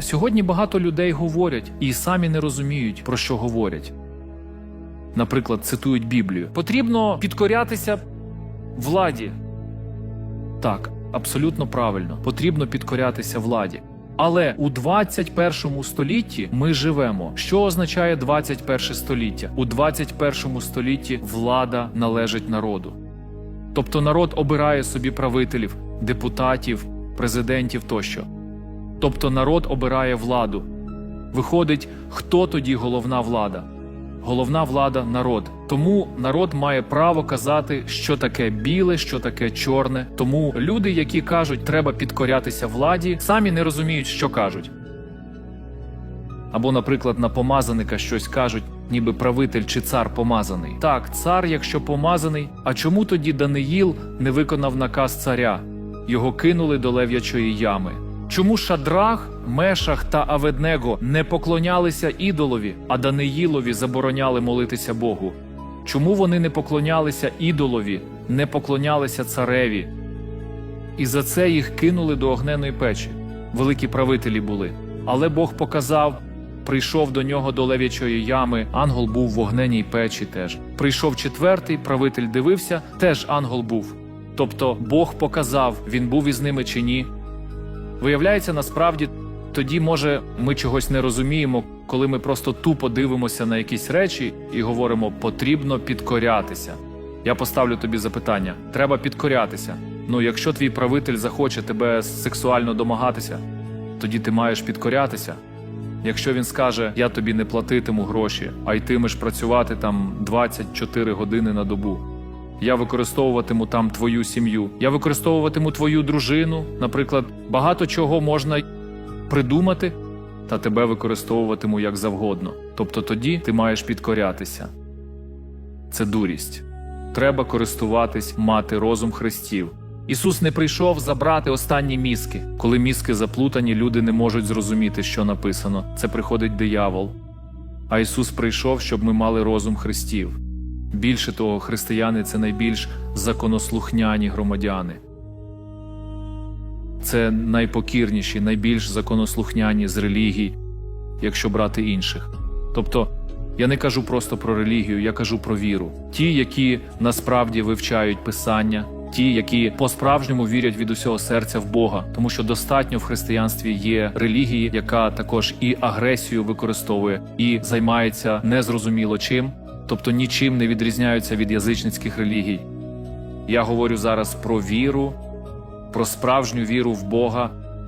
Сьогодні багато людей говорять і самі не розуміють, про що говорять. Наприклад, цитують Біблію. Потрібно підкорятися владі. Так, абсолютно правильно. Потрібно підкорятися владі. Але у 21 столітті ми живемо. Що означає 21 століття? У 21 столітті влада належить народу. Тобто народ обирає собі правителів, депутатів, президентів тощо. Тобто народ обирає владу. Виходить, хто тоді головна влада? Головна влада народ. Тому народ має право казати, що таке біле, що таке чорне. Тому люди, які кажуть, треба підкорятися владі, самі не розуміють, що кажуть. Або, наприклад, на помазаника щось кажуть, ніби правитель чи цар помазаний. Так, цар, якщо помазаний, а чому тоді Даниїл не виконав наказ царя? Його кинули до лев'ячої ями. Чому Шадрах, Мешах та Аведнего не поклонялися ідолові, а Даниїлові забороняли молитися Богу? Чому вони не поклонялися ідолові, не поклонялися цареві? І за це їх кинули до огненої печі. Великі правителі були. Але Бог показав, прийшов до нього до лев'ячої ями, ангел був в огненій печі теж. Прийшов четвертий, правитель дивився, теж ангел був. Тобто Бог показав, він був із ними чи ні. Виявляється, насправді тоді, може, ми чогось не розуміємо, коли ми просто тупо дивимося на якісь речі і говоримо, потрібно підкорятися. Я поставлю тобі запитання: треба підкорятися. Ну, якщо твій правитель захоче тебе сексуально домагатися, тоді ти маєш підкорятися. Якщо він скаже, я тобі не платитиму гроші, а йтимеш працювати там 24 години на добу. Я використовуватиму там твою сім'ю, я використовуватиму твою дружину. Наприклад, багато чого можна придумати, та тебе використовуватиму як завгодно. Тобто тоді ти маєш підкорятися. Це дурість. Треба користуватись, мати розум Христів. Ісус не прийшов забрати останні мізки. Коли мізки заплутані, люди не можуть зрозуміти, що написано. Це приходить диявол. А Ісус прийшов, щоб ми мали розум Христів. Більше того, християни це найбільш законослухняні громадяни. Це найпокірніші, найбільш законослухняні з релігій, якщо брати інших. Тобто, я не кажу просто про релігію, я кажу про віру. Ті, які насправді вивчають писання, ті, які по-справжньому вірять від усього серця в Бога, тому що достатньо в християнстві є релігії, яка також і агресію використовує, і займається незрозуміло чим, тобто нічим не відрізняються від язичницьких релігій. Я говорю зараз про віру, про справжню віру в Бога,